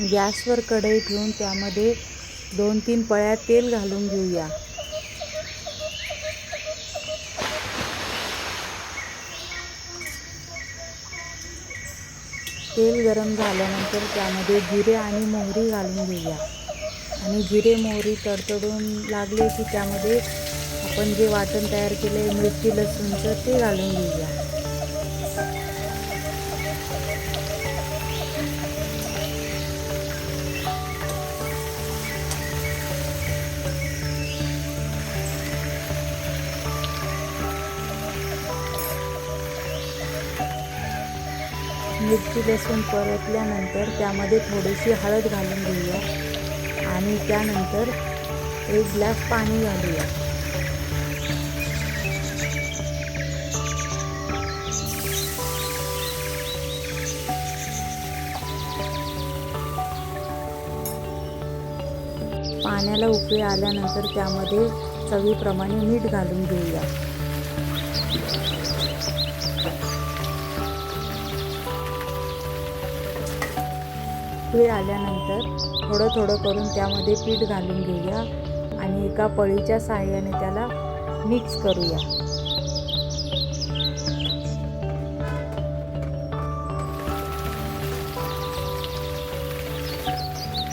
गॅसवर कढई ठेवून त्यामध्ये दोन तीन पळ्या तेल घालून घेऊया. तेल गरम झाल्यानंतर त्यामध्ये जिरे आणि मोहरी घालून घेऊया. आणि जिरे मोहरी तडतडून लागले की त्यामध्ये आपण जे वाटण तयार केले आहे मिरची लसूणचं ते घालून घेऊया. मिरची लसूण परतल्यानंतर त्यामध्ये थोडीशी हळद घालून घेऊया. आणि त्यानंतर एक ग्लास पाणी घालूया. पाण्याला उकळी आल्यानंतर त्यामध्ये चवीप्रमाणे मीठ घालून घेऊया. वेळ आल्यानंतर थोडं थोडं करून त्यामध्ये पीठ घालून घेऊया आणि एका पळीच्या सहाय्याने त्याला मिक्स करूया.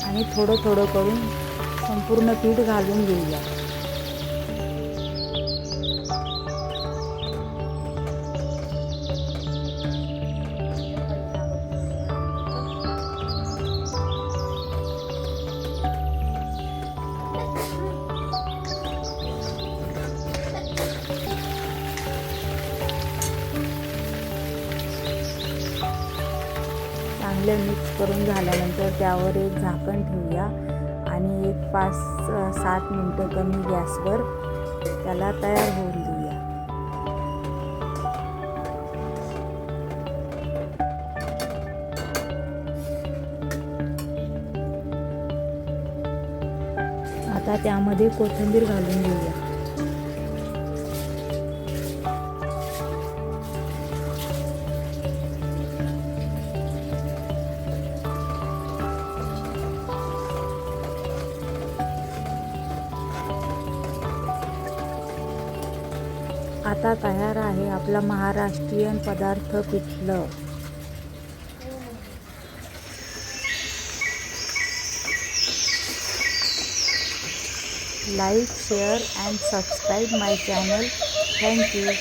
आणि थोडं थोडं करून संपूर्ण पीठ घालून घेऊया. चांगलं मिक्स करून झाल्यानंतर त्यावर एक झाकण ठेवूया. आणि एक पाच सात मिनटं कमी गॅसवर त्याला तयार होऊन देऊया. आता त्यामध्ये कोथिंबीर घालून घेऊया. आता तयार आहे आपला महाराष्ट्रीयन पदार्थ पिठलं like share and subscribe my channel. Thank you